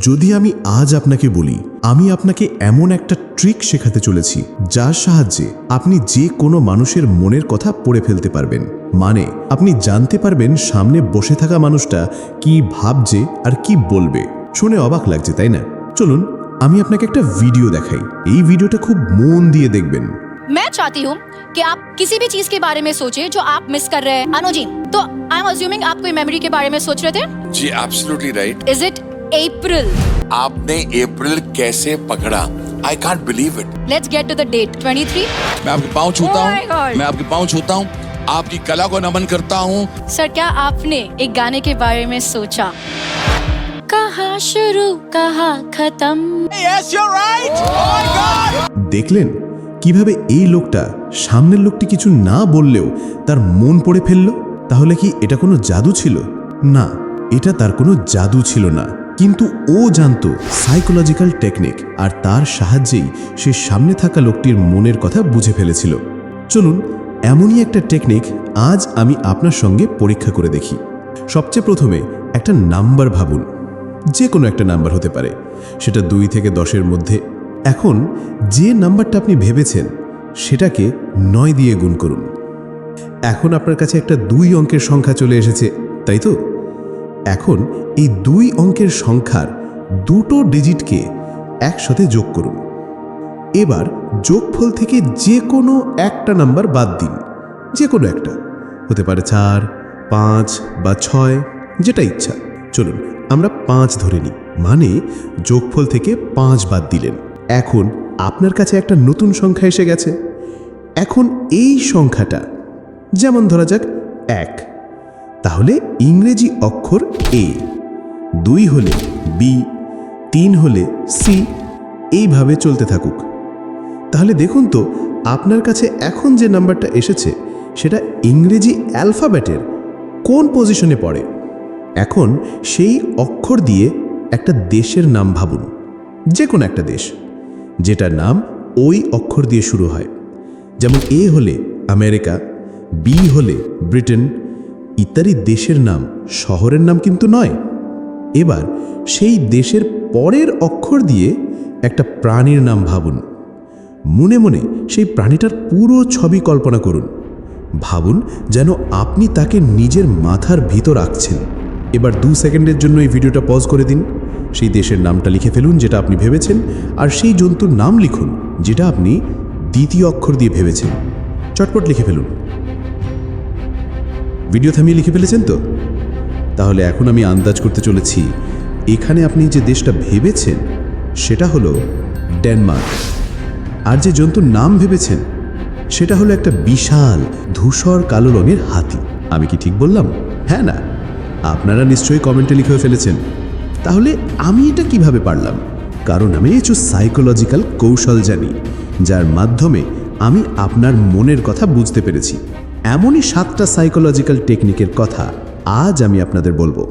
যদি আমি আজ আপনাকে বলি আমি আপনাকে এমন একটা ট্রিক শেখাতে চলেছি যার সাহায্যে আপনি যে কোনো মানুষের মনের কথা পড়ে ফেলতে পারবেন মানে আপনি জানতে পারবেন সামনে বসে থাকা মানুষটা কি ভাবছে আর কি বলবে শুনে অবাক লাগছে তাই না চলুন আমি আপনাকে একটা ভিডিও দেখাই এই ভিডিওটা খুব মন দিয়ে দেখবেন मैं चाहती हूँ कि आप किसी भी चीज के बारे में सोचें जो आप मिस कर रहे हैं अनुजी तो आई एम अज्यूमिंग आप कोई मेमोरी के बारे में सोच रहे थे जी एब्सोल्युटली राइट इज इट अप्रैल आपने अप्रैल कैसे पकड़ा I can't believe it let's get to the date 23 मैं आपके पाँव छूता Oh हूँ my God. मैं आपके पाँव छूता हूँ आपकी कला को नमन करता हूँ सर क्या आपने एक गाने के बारे में सोचा कहा शुरू कहा खत्म यस यू राइट দেখলেন কিভাবে এই লোকটা সামনের লোকটি কিছু না বললেও তার মন পড়ে ফেলল তাহলে কি এটা কোনো জাদু ছিল না এটা তার কোনো জাদু ছিল না কিন্তু ও জানতো সাইকোলজিক্যাল টেকনিক আর তার সাহায্যেই সে সামনে থাকা লোকটির মনের কথা বুঝে ফেলেছিল। চলুন, এমনই একটা টেকনিক আজ আমি আপনার সঙ্গে পরীক্ষা করে দেখি। সবচেয়ে প্রথমে একটা নাম্বার ভাবুন। যে কোনো একটা নাম্বার হতে পারে। সেটা দুই থেকে দশের মধ্যে। এখন, যে নাম্বারটা আপনি ভেবেছেন, সেটাকে নয় দিয়ে গুণ করুন। এখন আপনার কাছে একটা দুই অঙ্কের সংখ্যা চলে এসেছে, তাই তো? এখন এই দুই অঙ্কের সংখ্যার দুটো ডিজিটকে একসাথে যোগ করুন। এবার যোগফল থেকে যে কোনো একটা নাম্বার বাদ দিন, যে কোনো একটা। হতে পারে চার, পাঁচ বা ছয়, যেটা ইচ্ছা। চলুন, আমরা পাঁচ ধরে নিই। মানে যোগফল থেকে পাঁচ বাদ দিলেন। এখন আপনার কাছে একটা নতুন সংখ্যা এসে গেছে। এখন এই সংখ্যাটা, যেমন ধরা যাক, এক। তাহলে ইংরেজি অক্ষর এ দুই হলে বি তিন হলে সি এইভাবে চলতে থাকুক। তাহলে দেখুন তো, আপনার কাছে এখন যে নাম্বারটা এসেছে, সেটা ইংরেজি অ্যালফাবেটের কোন পজিশনে পড়ে? এখন সেই অক্ষর দিয়ে একটা দেশের নাম ভাবুন যে কোনো একটা দেশ, যেটার নাম ওই অক্ষর দিয়ে শুরু হয়। যেমন এ হলে আমেরিকা বি হলে ব্রিটেন ইত্যাদি দেশের নাম, শহরের নাম কিন্তু নয়। এবার সেই দেশের পরের অক্ষর দিয়ে একটা প্রাণীর নাম ভাবুন। মনে মনে সেই প্রাণীটার পুরো ছবি কল্পনা করুন। ভাবুন যেন আপনি তাকে নিজের মাথার ভিতর রাখছেন এবার দু সেকেন্ডের জন্য এই ভিডিওটা পজ করে দিন। সেই দেশের নামটা লিখে ফেলুন যেটা আপনি ভেবেছেন আর সেই জন্তুর নাম লিখুন যেটা আপনি দ্বিতীয় অক্ষর দিয়ে ভেবেছেন। চটপট লিখে ফেলুন। ভিডিও থামিয়ে লিখে ফেলেছেন তো? তাহলে এখন আমি আন্দাজ করতে চলেছি, এখানে আপনি যে দেশটা ভেবেছেন, সেটা হলো ডেনমার্ক। আর যে জন্তুর নাম ভেবেছেন, সেটা হলো একটা বিশাল, ধূসর, কালো রঙের হাতি। আমি কি ঠিক বললাম? হ্যাঁ না। আপনারা নিশ্চয়ই কমেন্টে লিখে ফেলেছেন। তাহলে আমি এটা কীভাবে পারলাম? কারণ আমি কিছু সাইকোলজিক্যাল কৌশল জানি, যার মাধ্যমে আমি আপনার মনের কথা বুঝতে পেরেছি। এমনই সাতটা সাইকোলজিক্যাল টেকনিকের কথা আজ আমি আপনাদের বলব।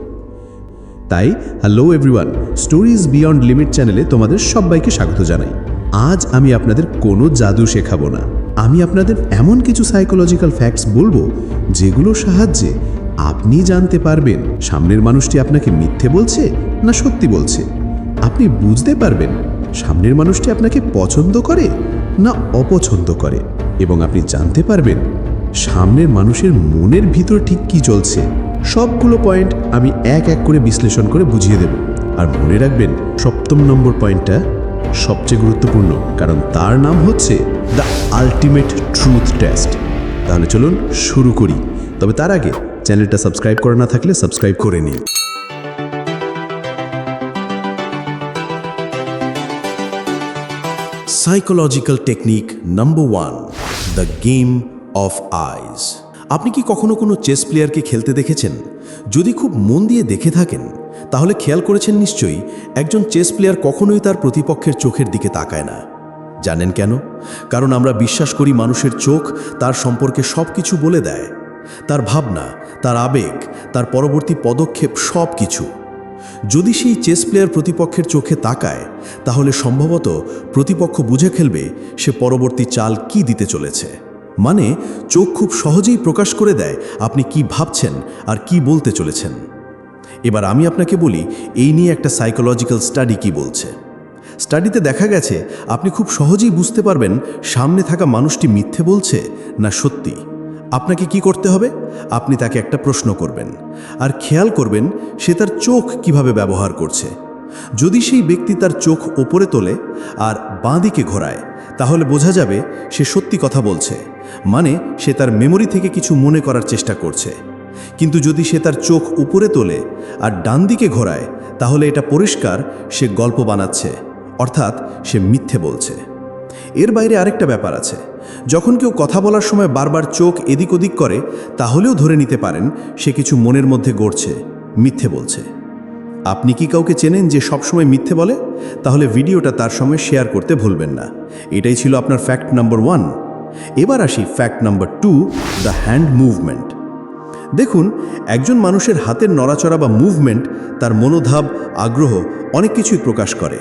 তাই hello everyone stories beyond limit চ্যানেলে তোমাদের সবাইকে স্বাগত জানাই। আজ আমি আপনাদের কোনো জাদু শেখাবো না। আমি আপনাদের এমন কিছু সাইকোলজিক্যাল ফ্যাক্টস বলব, যেগুলোর সাহায্যে আপনি জানতে পারবেন সামনের মানুষটি আপনাকে মিথ্যে বলছে না সত্যি বলছে। আপনি বুঝতে পারবেন সামনের মানুষটি আপনাকে পছন্দ করে না অপছন্দ করে। এবং আপনি জানতে পারবেন সামনের মানুষের মনের ভিতর ঠিক কি চলছে, সবগুলো পয়েন্ট আমি এক এক করে বিশ্লেষণ করে বুঝিয়ে দেব। আর মনে রাখবেন, সপ্তম নম্বর পয়েন্টটা সবচেয়ে গুরুত্বপূর্ণ, কারণ তার নাম হচ্ছে দ্য আলটিমেট ট্রুথ টেস্ট তাহলে চলুন শুরু করি। তবে তার আগে চ্যানেলটা সাবস্ক্রাইব করা না থাকলে সাবস্ক্রাইব করে নিন। Psychological technique number one the game of eyes আপনি কি কখনো কোনো চেস প্লেয়ারকে খেলতে দেখেছেন? যদি খুব মন দিয়ে দেখে থাকেন, তাহলে খেয়াল করেছেন নিশ্চয়ই, একজন চেস প্লেয়ার কখনোই তার প্রতিপক্ষের চোখের দিকে তাকায় না। জানেন কেন? কারণ আমরা বিশ্বাস করি মানুষের চোখ তার সম্পর্কে সব কিছু বলে দেয়। তার ভাবনা, তার আবেগ, তার পরবর্তী পদক্ষেপ সব কিছু যদি সেই চেস প্লেয়ার প্রতিপক্ষের চোখে তাকায়, তাহলে সম্ভবত প্রতিপক্ষ বুঝে খেলবে সে পরবর্তী চাল কি দিতে চলেছে। মানে চোখ খুব সহজেই প্রকাশ করে দেয় আপনি কি ভাবছেন আর কি বলতে চলেছেন। এবার আমি আপনাকে বলি, এই নিয়ে একটা সাইকোলজিক্যাল স্টাডি কি বলছে। স্টাডিতে দেখা গেছে, আপনি খুব সহজেই বুঝতে পারবেন সামনে থাকা মানুষটি মিথ্যে বলছে না সত্যি। আপনাকে কি করতে হবে? আপনি তাকে একটা প্রশ্ন করবেন। আর খেয়াল করবেন, সে তার চোখ কীভাবে ব্যবহার করছে। যদি সেই ব্যক্তি তার চোখ ওপরে তোলে আর বাঁ দিকে ঘোরায়, তাহলে বোঝা যাবে সে সত্যি কথা বলছে। মানে সে তার মেমোরি থেকে কিছু মনে করার চেষ্টা করছে। কিন্তু যদি সে তার চোখ উপরে তোলে আর ডান দিকে ঘোরায়, তাহলে এটা পরিষ্কার সে গল্প বানাচ্ছে, অর্থাৎ সে মিথ্যে বলছে। এর বাইরে আরেকটা ব্যাপার আছে। যখন কেউ কথা বলার সময় বারবার চোখ এদিক ওদিক করে, তাহলেও ধরে নিতে পারেন সে কিছু মনের মধ্যে গড়ছে, মিথ্যে বলছে। আপনি কি কাউকে চেনেন যে সবসময় মিথ্যে বলে? তাহলে ভিডিওটা তার সঙ্গে শেয়ার করতে ভুলবেন না। এটাই ছিল আপনার ফ্যাক্ট নাম্বার ওয়ান এবার আসি fact number two the hand movement দেখুন, একজন মানুষের হাতের নড়াচড়া বা মুভমেন্ট তার মনোধাব আগ্রহ অনেক কিছুই প্রকাশ করে।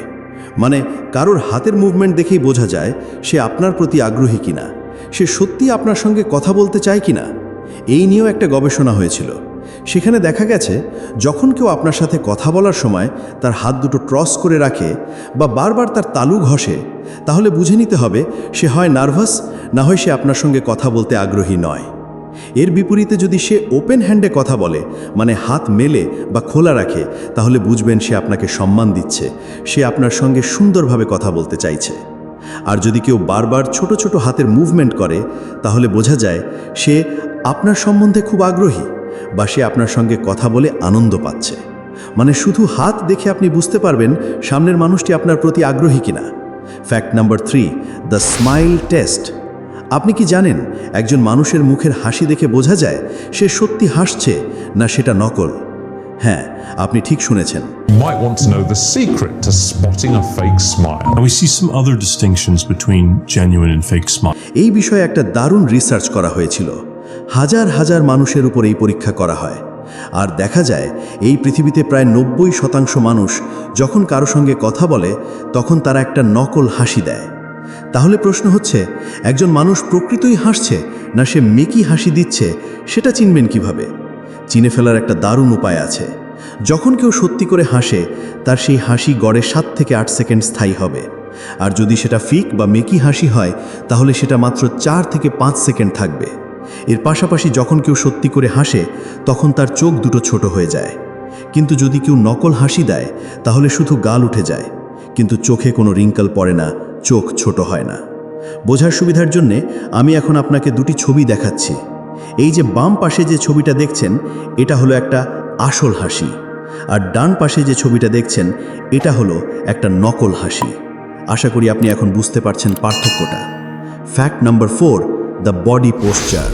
মানে কারোর হাতের মুভমেন্ট দেখেই বোঝা যায় সে আপনার প্রতি আগ্রহী কিনা। সে সত্যি আপনার সঙ্গে কথা বলতে চায় কিনা? এই নিয়েও একটা গবেষণা হয়েছিল। সেখানে দেখা গেছে, যখন কেউ আপনার সাথে কথা বলার সময় তার হাত দুটো ক্রস করে রাখে বা বারবার তার তালু ঘষে, তাহলে বুঝে নিতে হবে সে হয় নার্ভাস, না হয় সে আপনার সঙ্গে কথা বলতে আগ্রহী নয়। এর বিপরীতে যদি সে ওপেন হ্যান্ডে কথা বলে মানে হাত মেলে বা খোলা রাখে, তাহলে বুঝবেন সে আপনাকে সম্মান দিচ্ছে, সে আপনার সঙ্গে সুন্দরভাবে কথা বলতে চাইছে। আর যদি কেউ বারবার ছোট ছোট হাতের মুভমেন্ট করে, তাহলে বোঝা যায় সে আপনার সম্বন্ধে খুব আগ্রহী। বা সে আপনার সঙ্গে কথা বলে আনন্দ পাচ্ছে। মানে শুধু হাত দেখে আপনি বুঝতে পারবেন সামনের মানুষটি আপনার প্রতি আগ্রহী কিনা। Fact number three the smile test আপনি কি জানেন একজন মানুষের মুখের হাসি দেখে বোঝা যায় সে সত্যি হাসছে না সেটা নকল? হ্যাঁ আপনি ঠিক শুনেছেন। Might want to know the secret to spotting a fake smile. And we see some other distinctions between genuine and fake smile. এই বিষয়ে একটা দারুণ রিসার্চ করা হয়েছিল। হাজার হাজার মানুষের উপর এই পরীক্ষা করা হয়। আর দেখা যায়, এই পৃথিবীতে প্রায় নব্বই শতাংশ মানুষ যখন কারও সঙ্গে কথা বলে, তখন তারা একটা নকল হাসি দেয়। তাহলে প্রশ্ন হচ্ছে, একজন মানুষ প্রকৃতই হাসছে না সে মেকি হাসি দিচ্ছে, সেটা চিনবেন কীভাবে? চিনে ফেলার একটা দারুণ উপায় আছে। যখন কেউ সত্যি করে হাসে, তার সেই হাসি গড়ে সাত থেকে আট সেকেন্ড স্থায়ী হবে। আর যদি সেটা ফিক বা মেকি হাসি হয়, তাহলে সেটা মাত্র চার থেকে পাঁচ সেকেন্ড থাকবে। এর পাশাপাশি যখন কেউ সত্যি করে হাসে, তখন তার চোখ দুটো ছোট হয়ে যায়। কিন্তু যদি কেউ নকল হাসি দেয়, তাহলে শুধু গাল উঠে যায়। কিন্তু চোখে কোনো রিঙ্কল পড়ে না, চোখ ছোট হয় না। বোঝার সুবিধার জন্যে আমি এখন আপনাকে দুটি ছবি দেখাচ্ছি। এই যে বাম পাশে যে ছবিটা দেখছেন, এটা হলো একটা আসল হাসি। আর ডান পাশে যে ছবিটা দেখছেন, এটা হলো একটা নকল হাসি। আশা করি আপনি এখন বুঝতে পারছেন পার্থক্যটা। Fact number four the body posture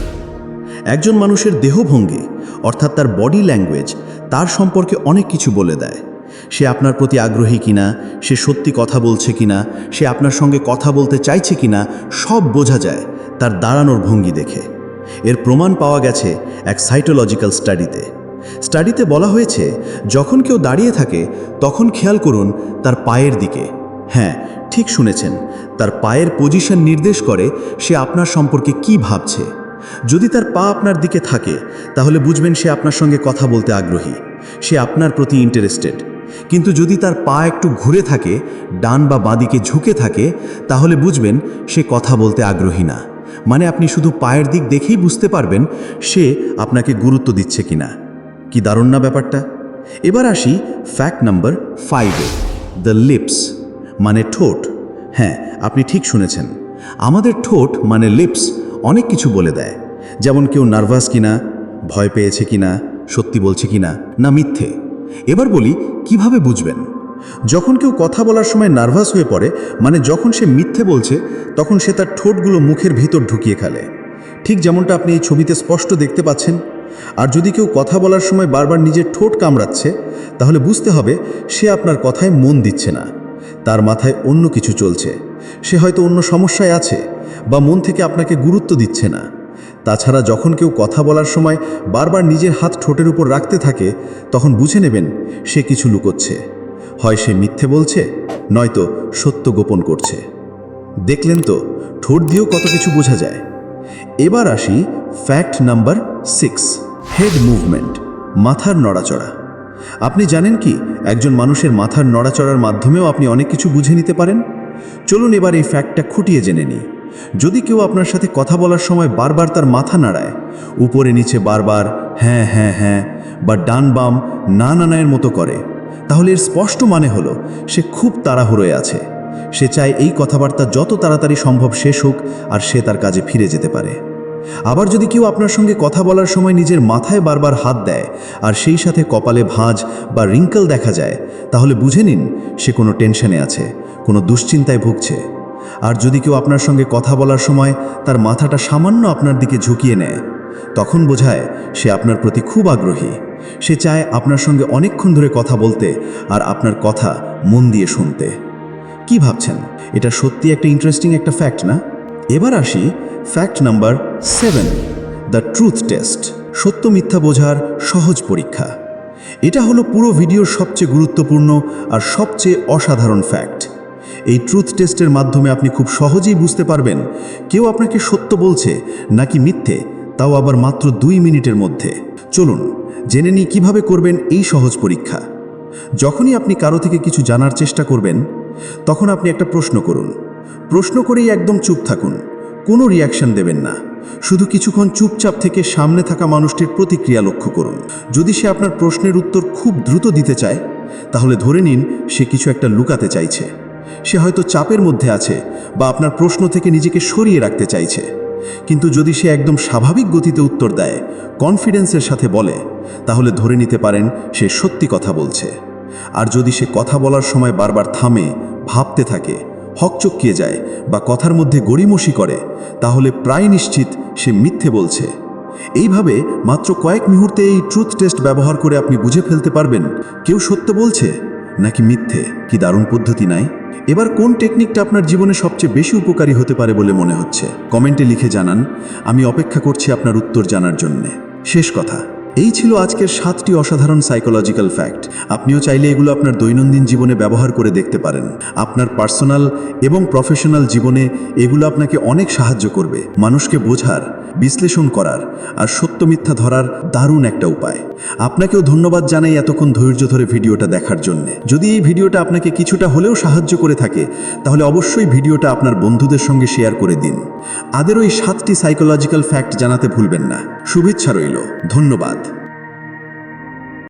একজন মানুষের দেহভঙ্গি, অর্থাৎ তার বডি ল্যাঙ্গুয়েজ, তার সম্পর্কে অনেক কিছু বলে দেয়। সে আপনার প্রতি আগ্রহী কিনা, সে সত্যি কথা বলছে কিনা, সে আপনার সঙ্গে কথা বলতে চাইছে কিনা, সব বোঝা যায় তার দাঁড়ানোর ভঙ্গি দেখে। এর প্রমাণ পাওয়া গেছে এক সাইটোলজিক্যাল স্টাডিতে। স্টাডিতে বলা হয়েছে, যখন কেউ দাঁড়িয়ে থাকে, তখন খেয়াল করুন তার পায়ের দিকে। হ্যাঁ ঠিক শুনেছেন। তার পায়ের পজিশন নির্দেশ করে সে আপনার সম্পর্কে কি ভাবছে। যদি তার পা আপনার দিকে থাকে, তাহলে বুঝবেন সে আপনার সঙ্গে কথা বলতে আগ্রহী। সে আপনার প্রতি ইন্টারেস্টেড কিন্তু যদি তার পা একটু ঘুরে থাকে, ডান বা বাঁদিকে ঝুঁকে থাকে, তাহলে বুঝবেন সে কথা বলতে আগ্রহী না। মানে আপনি শুধু পায়ের দিক দেখেই বুঝতে পারবেন সে আপনাকে গুরুত্ব দিচ্ছে কিনা। কি দারুণ না ব্যাপারটা? এবার আসি ফ্যাক্ট নাম্বার ফাইভে দ্য লিপস মানে ঠোঁট। হ্যাঁ আপনি ঠিক শুনেছেন। আমাদের ঠোঁট মানে লিপস অনেক কিছু বলে দেয়। যেমন কেউ নার্ভাস কিনা, ভয় পেয়েছে কিনা, সত্যি বলছে কিনা, না মিথ্যে। এবার বলি, কীভাবে বুঝবেন? যখন কেউ কথা বলার সময় নার্ভাস হয়ে পড়ে মানে যখন সে মিথ্যে বলছে, তখন সে তার ঠোঁটগুলো মুখের ভিতর ঢুকিয়ে খেলে ঠিক যেমনটা আপনি এই ছবিতে স্পষ্ট দেখতে পাচ্ছেন। আর যদি কেউ কথা বলার সময় বারবার নিজের ঠোঁট কামড়াচ্ছে, তাহলে বুঝতে হবে সে আপনার কথায় মন দিচ্ছে না। তার মাথায় অন্য কিছু চলছে। সে হয়তো অন্য সমস্যায় আছে বা মন থেকে আপনাকে গুরুত্ব দিচ্ছে না। তাছাড়া যখন কেউ কথা বলার সময় বারবার নিজের হাত ঠোঁটের উপর রাখতে থাকে, তখন বুঝে নেবেন সে কিছু লুকোচ্ছে। হয় সে মিথ্যে বলছে, নয়তো সত্য গোপন করছে। দেখলেন তো, ঠোঁট দিয়েও কত কিছু বোঝা যায়। এবার আসি fact number six head movement মাথার নড়াচড়া। আপনি জানেন কি? একজন মানুষের মাথার নড়াচড়ার মাধ্যমেও আপনি অনেক কিছু বুঝে নিতে পারেন? চলুন এবার এই ফ্যাক্টটা খুঁটিয়ে জেনে নিই। যদি কেউ আপনার সাথে কথা বলার সময় বারবার তার মাথা নাড়ায়, উপরে নিচে বারবার হ্যাঁ হ্যাঁ হ্যাঁ বা ডান বাম না না নায়ের মতো করে, তাহলে এর স্পষ্ট মানে হলো সে খুব তাড়াহুড়োয় আছে। সে চায় এই কথাবার্তা যত তাড়াতাড়ি সম্ভব শেষ হোক আর সে তার কাজে ফিরে যেতে পারে। আবার যদি কেউ আপনার সঙ্গে কথা বলার সময় নিজের মাথায় বারবার হাত দেয়, আর সেই সাথে কপালে ভাঁজ বা রিঙ্কল দেখা যায়, তাহলে বুঝে নিন সে কোনো টেনশনে আছে, কোনো দুশ্চিন্তায় ভুগছে। আর যদি কেউ আপনার সঙ্গে কথা বলার সময় তার মাথাটা সামান্য আপনার দিকে ঝুঁকিয়ে নেয়, তখন বোঝায় সে আপনার প্রতি খুব আগ্রহী। সে চায় আপনার সঙ্গে অনেকক্ষণ ধরে কথা বলতে আর আপনার কথা মন দিয়ে শুনতে। কি ভাবছেন? এটা সত্যি একটা ইন্টারেস্টিং একটা ফ্যাক্ট না? এবার আসি fact number seven the truth test সত্য মিথ্যা বোঝার সহজ পরীক্ষা। এটা হলো পুরো ভিডিওর সবচেয়ে গুরুত্বপূর্ণ আর সবচেয়ে অসাধারণ ফ্যাক্ট এই ট্রুথ টেস্টের মাধ্যমে আপনি খুব সহজেই বুঝতে পারবেন কেউ আপনাকে সত্য বলছে নাকি মিথ্যে, তাও আবার মাত্র দুই মিনিটের মধ্যে। চলুন, জেনে নিই কীভাবে করবেন এই সহজ পরীক্ষা। যখনই আপনি কারও থেকে কিছু জানার চেষ্টা করবেন, তখন আপনি একটা প্রশ্ন করুন। প্রশ্ন করেই একদম চুপ থাকুন। কোনো রিয়াকশন দেবেন না। শুধু কিছুক্ষণ চুপচাপ থেকে সামনে থাকা মানুষটির প্রতিক্রিয়া লক্ষ্য করুন। যদি সে আপনার প্রশ্নের উত্তর খুব দ্রুত দিতে চায়, তাহলে ধরে নিন সে কিছু একটা লুকাতে চাইছে। সে হয়তো চাপের মধ্যে আছে বা আপনার প্রশ্ন থেকে নিজেকে সরিয়ে রাখতে চাইছে। কিন্তু যদি সে একদম স্বাভাবিক গতিতে উত্তর দেয় কনফিডেন্সের সাথে বলে, তাহলে ধরে নিতে পারেন সে সত্যি কথা বলছে। আর যদি সে কথা বলার সময় বারবার থামে, ভাবতে থাকে হকচকিয়ে যায় বা কথার মধ্যে গড়িমসি করে, তাহলে প্রায় নিশ্চিত সে মিথ্যে বলছে। এইভাবে মাত্র কয়েক মুহূর্তে এই ট্রুথ টেস্ট ব্যবহার করে আপনি বুঝে ফেলতে পারবেন, কেউ সত্য বলছে নাকি মিথ্যে, কি দারুণ পদ্ধতি নাই? এবার কোন টেকনিকটা আপনার জীবনে সবচেয়ে বেশি উপকারী হতে পারে বলে মনে হচ্ছে? কমেন্টে লিখে জানান, আমি অপেক্ষা করছি আপনার উত্তর জানার জন্যে। শেষ কথা। এই ছিল আজকের সাতটি অসাধারণ সাইকোলজিক্যাল ফ্যাক্ট আপনিও চাইলে এগুলো আপনার দৈনন্দিন জীবনে ব্যবহার করে দেখতে পারেন। আপনার পার্সোনাল এবং প্রফেশনাল জীবনে এগুলো আপনাকে অনেক সাহায্য করবে। মানুষকে বোঝার, বিশ্লেষণ করার আর সত্য মিথ্যা ধরার দারুণ একটা উপায়। আপনাকেও ধন্যবাদ জানাই এতক্ষণ ধৈর্য ধরে ভিডিওটা দেখার জন্য। যদি এই ভিডিওটা আপনাকে কিছুটা হলেও সাহায্য করে থাকে, তাহলে অবশ্যই ভিডিওটা আপনার বন্ধুদের সঙ্গে শেয়ার করে দিন। আদেরও এই সাতটি সাইকোলজিক্যাল ফ্যাক্ট জানাতে ভুলবেন না। শুভেচ্ছা রইল। ধন্যবাদ।